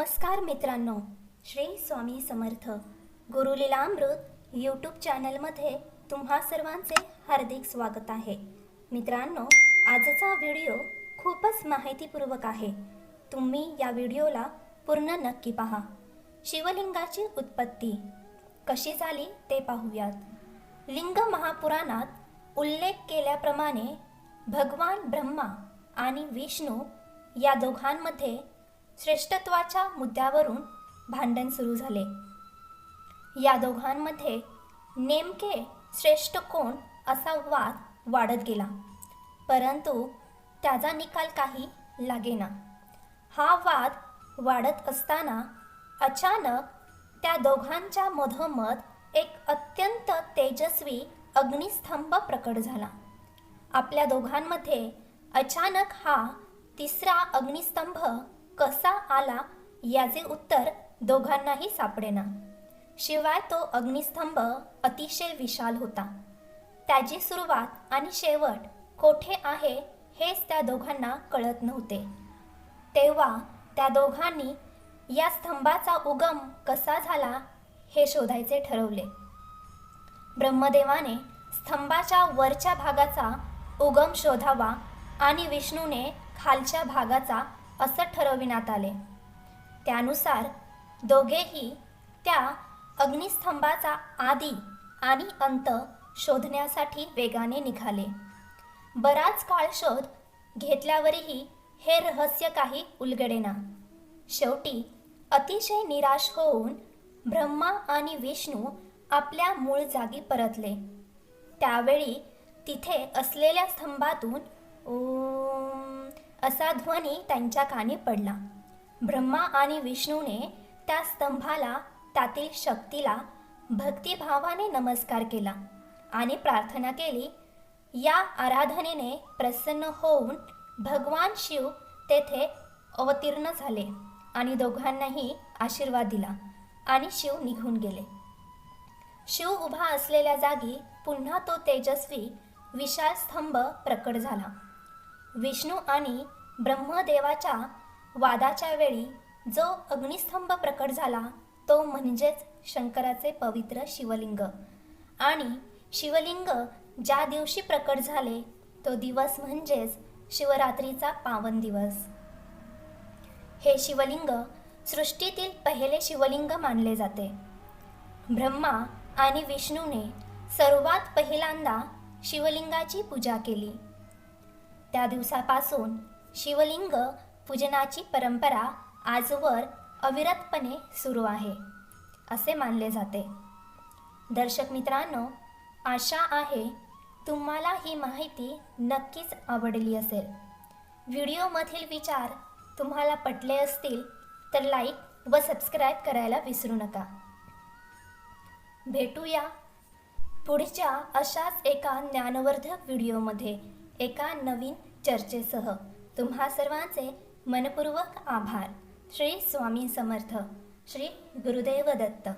नमस्कार मित्रांनो श्री स्वामी समर्थ. गुरुलीलामृत यूट्यूब चॅनलमध्ये तुम्हा सर्वांचे हार्दिक स्वागत आहे. मित्रांनो आजचा व्हिडिओ खूपच माहितीपूर्वक आहे. तुम्ही या व्हिडिओला पूर्ण नक्की पहा. शिवलिंगाची उत्पत्ती कशी झाली ते पाहूयात. लिंग महापुराणात उल्लेख केल्याप्रमाणे भगवान ब्रह्मा आणि विष्णू या दोघांमध्ये श्रेष्ठत्वाच्या मुद्द्यावरून भांडण सुरू झाले. या दोघांमध्ये नेमके श्रेष्ठ कोण असा वाद वाढत गेला. परंतु त्याचा निकाल काही लागेना. हा वाद वाढत असताना अचानक त्या दोघांच्या मधोमध एक अत्यंत तेजस्वी अग्निस्तंभ प्रकट झाला. आपल्या दोघांमध्ये अचानक हा तिसरा अग्निस्तंभ कसा आला याचे उत्तर दोघांनाही सापडेना. शिवाय तो अग्निस्तंभ अतिशय विशाल होता. त्याची सुरुवात आणि शेवट कोठे आहे हेच त्या दोघांना कळत नव्हते. तेव्हा त्या दोघांनी या स्तंभाचा उगम कसा झाला हे शोधायचे ठरवले. ब्रह्मदेवाने स्तंभाच्या वरच्या भागाचा उगम शोधावा आणि विष्णूने खालच्या भागाचा असं ठरविण्यात आले. त्यानुसार दोघेही त्या अग्निस्तंभाचा आदी आणि अंत शोधण्यासाठी वेगाने निघाले. बराच काळ शोध घेतल्यावरही हे रहस्य काही उलगडेना. शेवटी अतिशय निराश होऊन ब्रह्मा आणि विष्णू आपल्या मूळ जागी परतले. त्यावेळी तिथे असलेल्या स्तंभातून ओ असा ध्वनी त्यांच्या कानी पडला. ब्रह्मा आणि विष्णूने त्या स्तंभाला त्यातील शक्तीला भक्तिभावाने नमस्कार केला आणि प्रार्थना केली या आराधनेने प्रसन्न होऊन भगवान शिव तेथे अवतीर्ण झाले आणि दोघांनाही आशीर्वाद दिला आणि शिव निघून गेले. शिव उभा असलेल्या जागी पुन्हा तो तेजस्वी विशाल स्तंभ प्रकट झाला. विष्णू आणि ब्रह्मदेवाच्या वादाच्या वेळी जो अग्निस्तंभ प्रकट झाला तो म्हणजेच शंकराचे पवित्र शिवलिंग. आणि शिवलिंग ज्या दिवशी प्रकट झाले तो दिवस म्हणजेच शिवरात्रीचा पावन दिवस. हे शिवलिंग सृष्टीतील पहिले शिवलिंग मानले जाते. ब्रह्मा आणि विष्णूने सर्वात पहिल्यांदा शिवलिंगाची पूजा केली. त्या दिवसापासून शिवलिंग पूजनाची परंपरा आजवर अविरतपणे सुरू आहे असे मानले जाते. दर्शक मित्रांनो आशा आहे तुम्हाला ही माहिती नक्कीच आवडली असेल. व्हिडिओमधील विचार तुम्हाला पटले असतील तर लाईक व सबस्क्राईब करायला विसरू नका. भेटूया पुढच्या अशाच एका ज्ञानवर्धक व्हिडिओमध्ये. एका नवीन चर्चेसह. तुम्हा सर्वांचे मनपूर्वक आभार. श्री स्वामी समर्थ. श्री गुरुदेव दत्त.